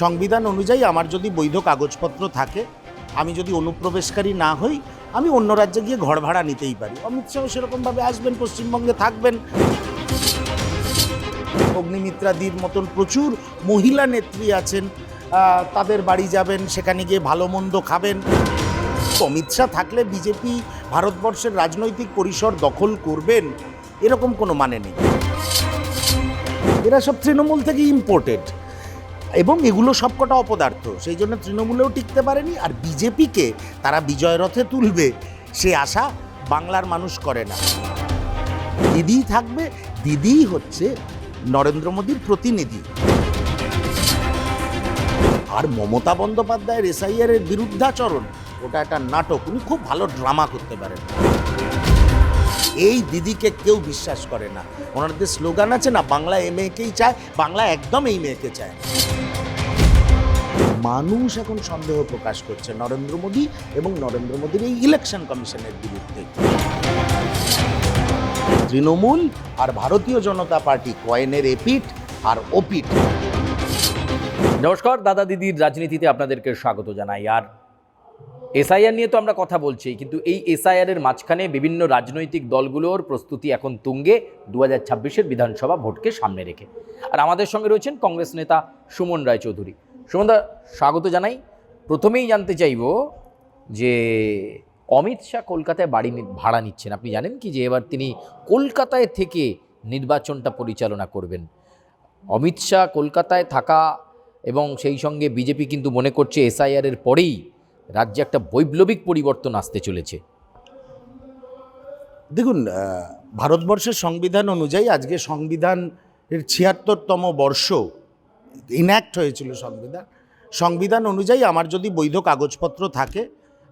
সংবিধান অনুযায়ী আমার যদি বৈধ কাগজপত্র থাকে, আমি যদি অনুপ্রবেশকারী না হই, আমি অন্য রাজ্যে গিয়ে ঘর ভাড়া নিতেই পারি। অমিত শাহ সেরকমভাবে আসবেন, পশ্চিমবঙ্গে থাকবেন। অগ্নিমিত্রাদির মতন প্রচুর মহিলা নেত্রী আছেন তাদের বাড়ি যাবেন, সেখানে গিয়ে ভালো মন্দ খাবেন। অমিত শাহ থাকলে বিজেপি ভারতবর্ষের রাজনৈতিক পরিসর দখল করবেন, এরকম কোনো মানে নেই। এরা সব তৃণমূল থেকে ইম্পোর্টেড এবং এগুলো সবকটা অপদার্থ। সেই জন্য তৃণমূলেও টিকতে পারেনি আর বিজেপিকে তারা বিজয় রথে তুলবে সে আশা বাংলার মানুষ করে না। দিদিই থাকবে, দিদিই হচ্ছে নরেন্দ্র মোদীর প্রতিনিধি। আর মমতা বন্দ্যোপাধ্যায়ের এসআইআর এর বিরুদ্ধাচরণ, ওটা একটা নাটক, উনি খুব ভালো ড্রামা করতে পারেন। এই দিদিকে কেউ বিশ্বাস করে না। ওনাদের স্লোগান আছে না, বাংলা এই মেয়েকেই চায়, বাংলা একদম এই মেয়েকে চায়। মানুষ এখন সন্দেহ প্রকাশ করছে নরেন্দ্র মোদী এবং নরেন্দ্র মোদীর এই ইলেকশন কমিশনের বিরুদ্ধে। তৃণমূল আর ভারতীয় জনতা পার্টি কয়েনের এপিট আর ওপিট নমস্কার, দাদা দিদির রাজনীতিতে আপনাদেরকে স্বাগত জানাই। আর এসআইআর নিয়ে তো আমরা কথা বলছি কিন্তু এই এসআইআর এর মাঝখানে বিভিন্ন রাজনৈতিক দলগুলোর প্রস্তুতি এখন তুঙ্গে দু হাজার ছাব্বিশের বিধানসভা ভোটকে সামনে রেখে। আর আমাদের সঙ্গে রয়েছেন কংগ্রেস নেতা সুমন রায়চৌধুরী। সুমনদা, স্বাগত জানাই। প্রথমেই জানতে চাইব যে অমিত শাহ কলকাতায় বাড়ি ভাড়া নিচ্ছেন। আপনি জানেন কি যে এবার তিনি কলকাতায় থেকে নির্বাচনটা পরিচালনা করবেন। অমিত শাহ কলকাতায় থাকা এবং সেই সঙ্গে বিজেপি কিন্তু মনে করছে এসআইআর এর পরেই রাজ্যে একটা বৈপ্লবিক পরিবর্তন আসতে চলেছে। দেখুন ভারতবর্ষের সংবিধান অনুযায়ী আজকে সংবিধানের ছিয়াত্তরতম বর্ষ ইনঅ্যাক্ট হয়েছিল সংবিধান। সংবিধান অনুযায়ী আমার যদি বৈধ কাগজপত্র থাকে,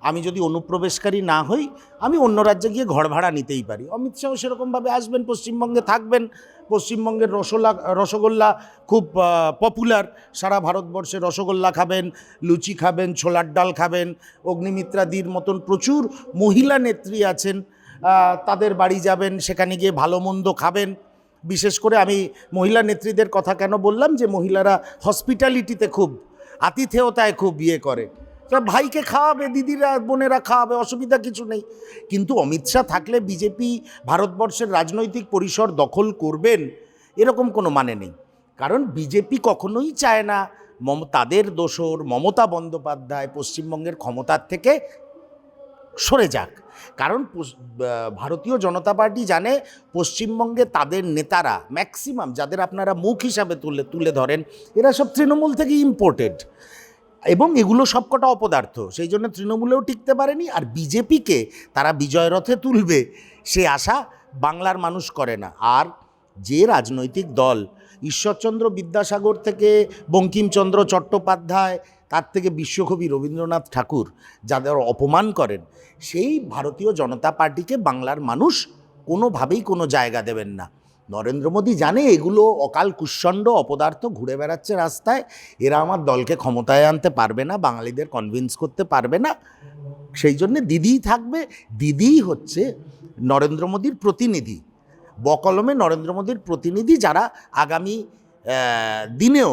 আমি যদি অনুপ্রবেশকারী না হই, আমি অন্য রাজ্যে গিয়ে ঘর ভাড়া নিতেই পারি। অমিত শাহ সেরকমভাবে আসবেন, পশ্চিমবঙ্গে থাকবেন। পশ্চিমবঙ্গের রসগোল্লা রসগোল্লা খুব পপুলার সারা ভারতবর্ষে রসগোল্লা খাবেন, লুচি খাবেন, ছোলার ডাল খাবেন, অগ্নিমিত্রাদির মতন প্রচুর মহিলা নেত্রী আছেন। তাদের বাড়ি যাবেন, সেখানে গিয়ে ভালো মন্দ খাবেন। বিশেষ করে আমি মহিলা নেত্রীদের কথা কেন বললাম যে মহিলারা হসপিটালিটিতে খুব, আতিথেয়তায় খুব ইয়ে করে। ভাইকে খাওয়াবে, দিদিরা, বোনেরা খাওয়াবে, অসুবিধা কিছু নেই। কিন্তু অমিত শাহ থাকলে বিজেপি ভারতবর্ষের রাজনৈতিক পরিসর দখল করবেন, এরকম কোনো মানে নেই। কারণ বিজেপি কখনোই চায় না মম, তাদের দোসর মমতা বন্দ্যোপাধ্যায় পশ্চিমবঙ্গের ক্ষমতার থেকে সরে যাক। কারণ ভারতীয় জনতা পার্টি জানে পশ্চিমবঙ্গে তাদের নেতারা ম্যাক্সিমাম যাদের আপনারা মুখ হিসাবে তুলে তুলে ধরেন, এরা সব তৃণমূল থেকে ইম্পোর্টেড এবং এগুলো সবকটা অপদার্থ, সেই জন্য তৃণমূলেও টিকতে পারেনি আর বিজেপিকে তারা বিজয় রথে তুলবে, সে আশা বাংলার মানুষ করে না। আর যে রাজনৈতিক দল, ঈশ্বরচন্দ্র বিদ্যাসাগর থেকে বঙ্কিমচন্দ্র চট্টোপাধ্যায় তার থেকে বিশ্বকবি রবীন্দ্রনাথ ঠাকুর যাদের অপমান করেন, সেই ভারতীয় জনতা পার্টিকে বাংলার মানুষ কোনোভাবেই কোনো জায়গা দেবেন না। নরেন্দ্র মোদী জানে এগুলো অকাল কুষ্যণ্ড অপদার্থ ঘুরে বেড়াচ্ছে রাস্তায়, এরা আমার দলকে ক্ষমতায় আনতে পারবে না, বাঙালিদের কনভিন্স করতে পারবে না। সেই জন্যে দিদিই থাকবে, দিদিই হচ্ছে নরেন্দ্র মোদীর প্রতিনিধি। বকলমে নরেন্দ্র মোদীর প্রতিনিধি যারা আগামী দিনেও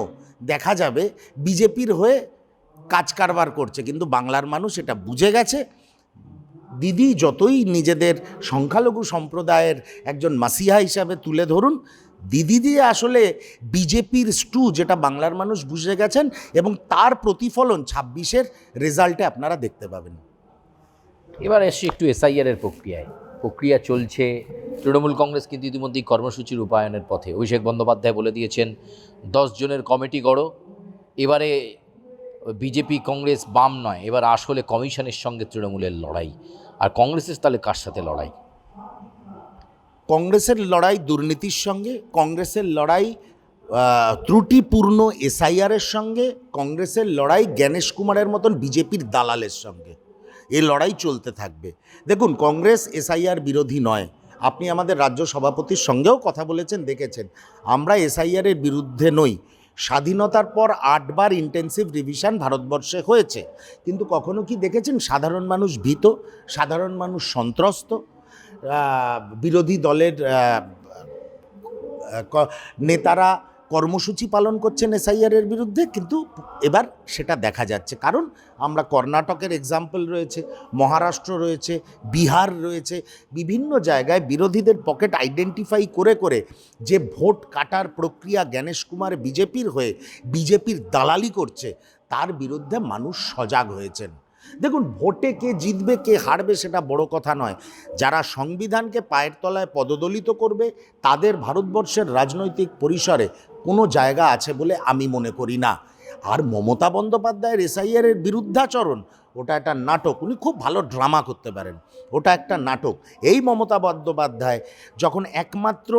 দেখা যাবে বিজেপির হয়ে কাজ কারবার করছে, কিন্তু বাংলার মানুষ এটা বুঝে গেছে। দিদি যতই নিজেদের সংখ্যালঘু সম্প্রদায়ের একজন মাসিহা হিসাবে তুলে ধরুন, দিদি দিয়ে আসলে বিজেপির স্টু যেটা বাংলার মানুষ বুঝে গেছেন এবং তার প্রতিফলন ছাব্বিশের রেজাল্টে আপনারা দেখতে পাবেন। এবার এসছি একটু এসআইআর এর প্রক্রিয়ায়। প্রক্রিয়া চলছে, তৃণমূল কংগ্রেস কিন্তু ইতিমধ্যেই কর্মসূচি রূপায়ণের পথে। অভিষেক বন্দ্যোপাধ্যায় বলে দিয়েছেন, দশ জনের কমিটি গড়ো। এবারে বিজেপি, কংগ্রেস বাম নয়। এবার আসলে কমিশনের সঙ্গে তৃণমূলের লড়াই। আর কংগ্রেসের তাহলে কার সাথে লড়াই? কংগ্রেসের লড়াই দুর্নীতির সঙ্গে, কংগ্রেসের লড়াই ত্রুটিপূর্ণ এসআইআরের সঙ্গে, কংগ্রেসের লড়াই জ্ঞানেশ কুমারের মতন বিজেপির দালালের সঙ্গে। এই লড়াই চলতে থাকবে। দেখুন, কংগ্রেস এসআইআর বিরোধী নয়। আপনি আমাদের রাজ্য সভাপতির সঙ্গেও কথা বলেছেন, দেখেছেন। আমরা এসআইআরের বিরুদ্ধে নই। স্বাধীনতার পর আটবার ইন্টেন্সিভ রিভিশন ভারতবর্ষে হয়েছে। কিন্তু কখনো কি দেখেছেন সাধারণ মানুষ ভীত? সাধারণ মানুষ সন্ত্রস্ত? বিরোধী দলের নেতারা কর্মসূচি পালন করছেন এসআইআরের বিরুদ্ধে, কিন্তু এবার সেটা দেখা যাচ্ছে। কারণ আমরা কর্ণাটকের এক্সাম্পল রয়েছে, মহারাষ্ট্র রয়েছে, বিহার রয়েছে, বিভিন্ন জায়গায় বিরোধীদের পকেট আইডেন্টিফাই করে করে যে ভোট কাটার প্রক্রিয়া জ্ঞানেশ কুমার বিজেপির হয়ে বিজেপির দালালি করছে, তার বিরুদ্ধে মানুষ সজাগ হয়েছেন। দেখুন, ভোটে কে জিতবে, কে হারবে সেটা বড় কথা নয়। যারা সংবিধানকে পায়ের তলায় পদদলিত করবে, তাদের ভারতবর্ষের রাজনৈতিক পরিসরে কোনো জায়গা আছে বলে আমি মনে করি না। আর মমতা বন্দ্যোপাধ্যায়ের এসআইআর এর বিরুদ্ধাচরণ, ওটা একটা নাটক, উনি খুব ভালো ড্রামা করতে পারেন। ওটা একটা নাটক। এই মমতা বন্দ্যোপাধ্যায় যখন একমাত্র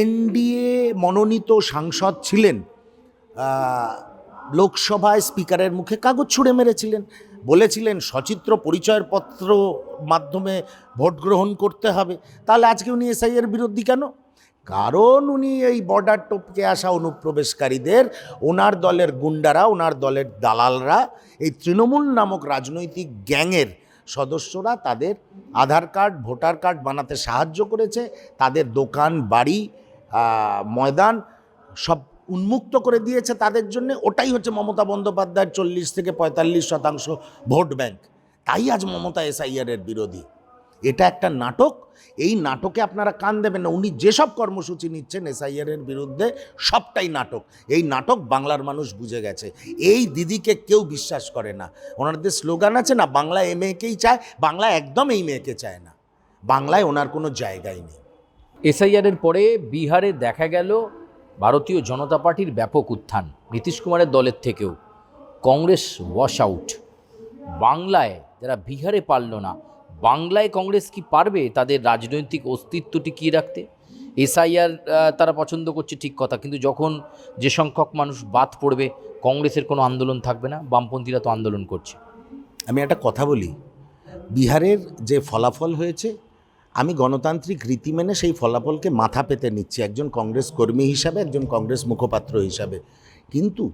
এনডিএ মনোনীত সাংসদ ছিলেন লোকসভায় স্পিকারের মুখে কাগজ ছুঁড়ে মেরেছিলেন। বলেছিলেন, সচিত্র পরিচয়ের পত্র মাধ্যমে ভোট গ্রহণ করতে হবে। তাহলে আজকে উনি এসআইয়ের বিরোধী কেন? কারণ উনি এই বর্ডার টপকে আসা অনুপ্রবেশকারীদের, ওনার দলের গুন্ডারা, ওনার দলের দালালরা, এই তৃণমূল নামক রাজনৈতিক গ্যাংয়ের সদস্যরা তাদের আধার কার্ড, ভোটার কার্ড বানাতে সাহায্য করেছে, তাদের দোকান, বাড়ি ময়দান সব উন্মুক্ত করে দিয়েছে তাদের জন্য। ওটাই হচ্ছে মমতা বন্দ্যোপাধ্যায়ের চল্লিশ থেকে পঁয়তাল্লিশ শতাংশ ভোট ব্যাংক। তাই আজ মমতা এসআইআর এর বিরোধী। এটা একটা নাটক। এই নাটকে আপনারা কান দেবেন না। উনি যেসব কর্মসূচি নিচ্ছেন এসআইআর এর বিরুদ্ধে, সবটাই নাটক। এই নাটক বাংলার মানুষ বুঝে গেছে। এই দিদিকে কেউ বিশ্বাস করে না। ওনাদের স্লোগান আছে না, বাংলা এ মেয়েকেই চায়, বাংলা একদম এই মেয়েকে চায় না। বাংলায় ওনার কোনো জায়গাই নেই। এসআইআরের পরে বিহারে দেখা গেল ভারতীয় জনতা পার্টির ব্যাপক উত্থান, নীতিশ কুমারের দলের থেকেও। Congress wash out. বাংলায় যারা বিহারে পারল না বাংলায় কংগ্রেস কি পারবে? তাদের রাজনৈতিক অস্তিত্ব টিকিয়ে রাখতে? এসআইআর তারা পছন্দ করছে ঠিক কথা, কিন্তু যখন যে সংখ্যক মানুষ বাদ পড়বে, কংগ্রেসের কোনো আন্দোলন থাকবে না, বামপন্থীরা তো আন্দোলন করছে। আমি একটা কথা বলি, বিহারের যে ফলাফল হয়েছে, আমি গণতান্ত্রিক রীতি মেনে সেই ফলাফলকে মাথা পেতে নিচ্ছি, একজন কংগ্রেস কর্মী হিসাবে, একজন কংগ্রেস মুখপাত্র হিসাবে। কিন্তু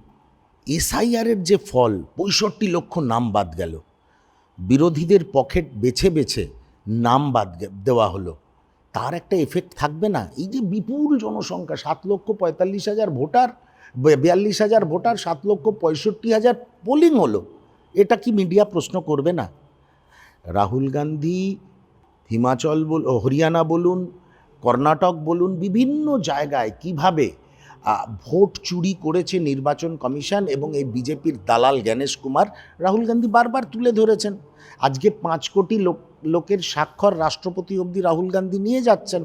এসআইআরের যে ফল, পঁয়ষট্টি লক্ষ নাম বাদ গেল। বিরোধীদের পকেট বেছে বেছে নাম বাদ দেওয়া হলো। তার একটা এফেক্ট থাকবে না? এই যে বিপুল জনসংখ্যা, সাত লক্ষ পঁয়তাল্লিশ হাজার ভোটার বিয়াল্লিশ হাজার ভোটার, সাত লক্ষ পঁয়ষট্টি হাজার পোলিং হলো, এটা কি মিডিয়া প্রশ্ন করবে না? রাহুল গান্ধী, হিমাচল বল হরিয়ানা বলুন, কর্ণাটক বলুন, বিভিন্ন জায়গায় কীভাবে ভোট চুরি করেছে নির্বাচন কমিশন এবং এই বিজেপির দালাল জ্ঞানেশ কুমার, রাহুল গান্ধী বারবার তুলে ধরেছেন। আজকে পাঁচ কোটি লোক লোকের স্বাক্ষর রাষ্ট্রপতি অবধি রাহুল গান্ধী নিয়ে যাচ্ছেন।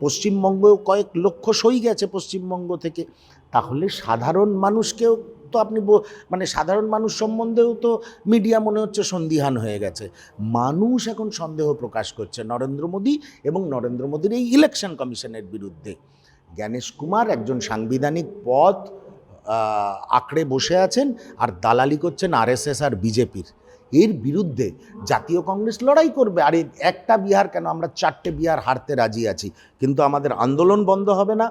পশ্চিমবঙ্গেও কয়েক লক্ষ সই গেছে পশ্চিমবঙ্গ থেকে। তাহলে সাধারণ মানুষকেও তো আপনি মানে সাধারণ মানুষ সম্বন্ধেও তো মিডিয়া মনে হচ্ছে সন্দিহান হয়ে গেছে। মানুষ এখন সন্দেহ প্রকাশ করছে নরেন্দ্র মোদী এবং নরেন্দ্র মোদীর এই ইলেকশন কমিশনের বিরুদ্ধে। জ্ঞানেশ কুমার একজন সাংবিধানিক আহ, আঁকড়ে বসে আছেন আর দালালি করছেন আরএসএস আর বিজেপির এর বিরুদ্ধে জাতীয় কংগ্রেস লড়াই করবে। আর একটা বিহার কেন? আমরা চারটে বিহার হারতে রাজি আছি। কিন্তু আমাদের আন্দোলন বন্ধ হবে না।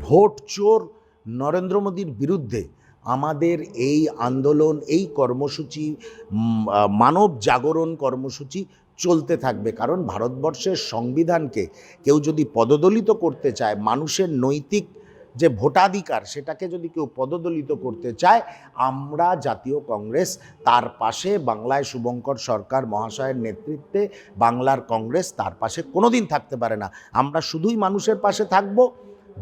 ভোট চোর নরেন্দ্র মোদীর বিরুদ্ধে আমাদের এই আন্দোলন, এই কর্মসূচি মানব জাগরণ কর্মসূচি চলতে থাকবে। কারণ ভারতবর্ষের সংবিধানকে কেউ যদি পদদলিত করতে চায়, মানুষের নৈতিক যে ভোটাধিকার সেটাকে যদি কেউ পদদলিত করতে চায়, আমরা জাতীয় কংগ্রেস তার পাশে বাংলায় শুভঙ্কর সরকার মহাশয়ের নেতৃত্বে বাংলার কংগ্রেস তার পাশে কোনোদিন থাকতে পারে না। আমরা শুধুই মানুষের পাশে থাকব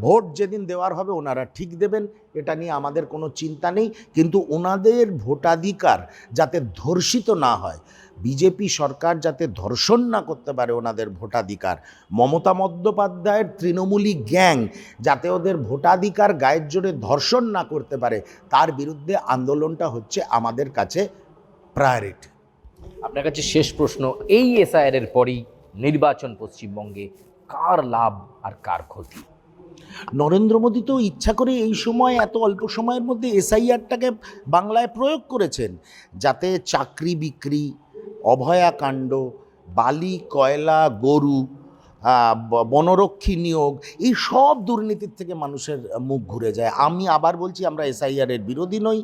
ভোট যেদিন দেওয়ার হবে ওনারা ঠিক দেবেন। এটা নিয়ে আমাদের কোনো চিন্তা নেই। কিন্তু ওনাদের ভোটাধিকার যাতে ধর্ষিত না হয়, বিজেপি সরকার যাতে ধর্ষণ না করতে পারে ওনাদের ভোটাধিকার, মমতা বন্দ্যোপাধ্যায়ের তৃণমূলী গ্যাং যাতে ওদের ভোটাধিকার গায়ের জোরে ধর্ষণ না করতে পারে, তার বিরুদ্ধে আন্দোলনটা হচ্ছে আমাদের কাছে প্রায়োরিটি আপনার কাছে শেষ প্রশ্ন, এই এসআইআর এর পরেই নির্বাচন পশ্চিমবঙ্গে কার লাভ আর কার ক্ষতি? নরেন্দ্র মোদী তো ইচ্ছা করে এই সময়, এত অল্প সময়ের মধ্যে এসআইআরটাকে বাংলায় প্রয়োগ করেছেন। যাতে চাকরি বিক্রি অভয়াকাণ্ড বালি, কয়লা, গরু বনরক্ষী নিয়োগ, এই সব দুর্নীতির থেকে মানুষের মুখ ঘুরে যায়। আমি আবার বলছি, আমরা এসআইআরের বিরোধী নই।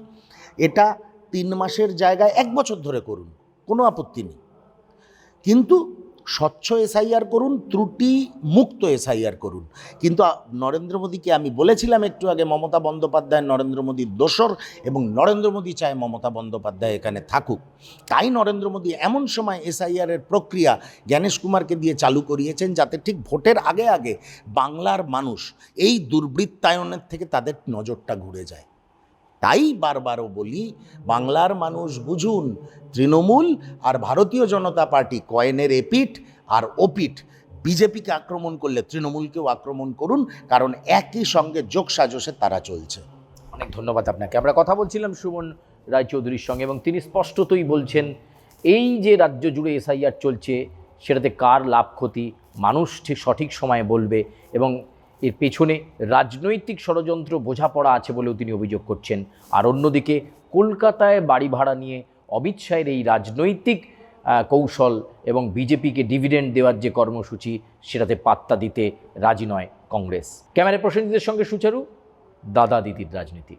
এটা তিন মাসের জায়গায় এক বছর ধরে করুন, কোনো আপত্তি নেই। কিন্তু স্বচ্ছ এসআইআর করুন, ত্রুটি মুক্ত এসআইআর করুন। কিন্তু নরেন্দ্র মোদীকে আমি বলেছিলাম একটু আগে, মমতা বন্দ্যোপাধ্যায়, নরেন্দ্র মোদীর দোসর এবং নরেন্দ্র মোদী চায় মমতা বন্দ্যোপাধ্যায় এখানে থাকুক। তাই নরেন্দ্র মোদী এমন সময় এসআইআর এর প্রক্রিয়া জ্ঞানেশ কুমারকে দিয়ে চালু করিয়েছেন যাতে ঠিক ভোটের আগে আগে বাংলার মানুষ এই দুর্বৃত্তায়নের থেকে তাদের নজরটা ঘুরে যায়। তাই বারবারও বলি, বাংলার মানুষ বুঝুন, তৃণমূল আর ভারতীয় জনতা পার্টি কয়েনের এপিঠ আর ওপিঠ। বিজেপিকে আক্রমণ করলে তৃণমূলকেও আক্রমণ করুন, কারণ একই সঙ্গে যোগ সাজসে তারা চলছে। অনেক ধন্যবাদ আপনাকে। আমরা কথা বলছিলাম সুমন রায়চৌধুরীর সঙ্গে এবং তিনি স্পষ্টতই বলছেন, এই যে রাজ্য জুড়ে এসআইআর চলছে, সেটাতে কার লাভ ক্ষতি, মানুষ ঠিক সঠিক সময়ে বলবে এবং এর পেছনে রাজনৈতিক ষড়যন্ত্র বোঝাপড়া আছে বলেও তিনি অভিযোগ করছেন। আর অন্যদিকে কলকাতায় বাড়ি ভাড়া নিয়ে অমিত শাহের এই রাজনৈতিক কৌশল এবং বিজেপিকে ডিভিডেন্ড দেওয়ার যে কর্মসূচি, সেটাতে পাত্তা দিতে রাজি নয় কংগ্রেস। ক্যামেরা প্রসেনজিতের সঙ্গে সুচারু, দাদা দিদির রাজনীতি।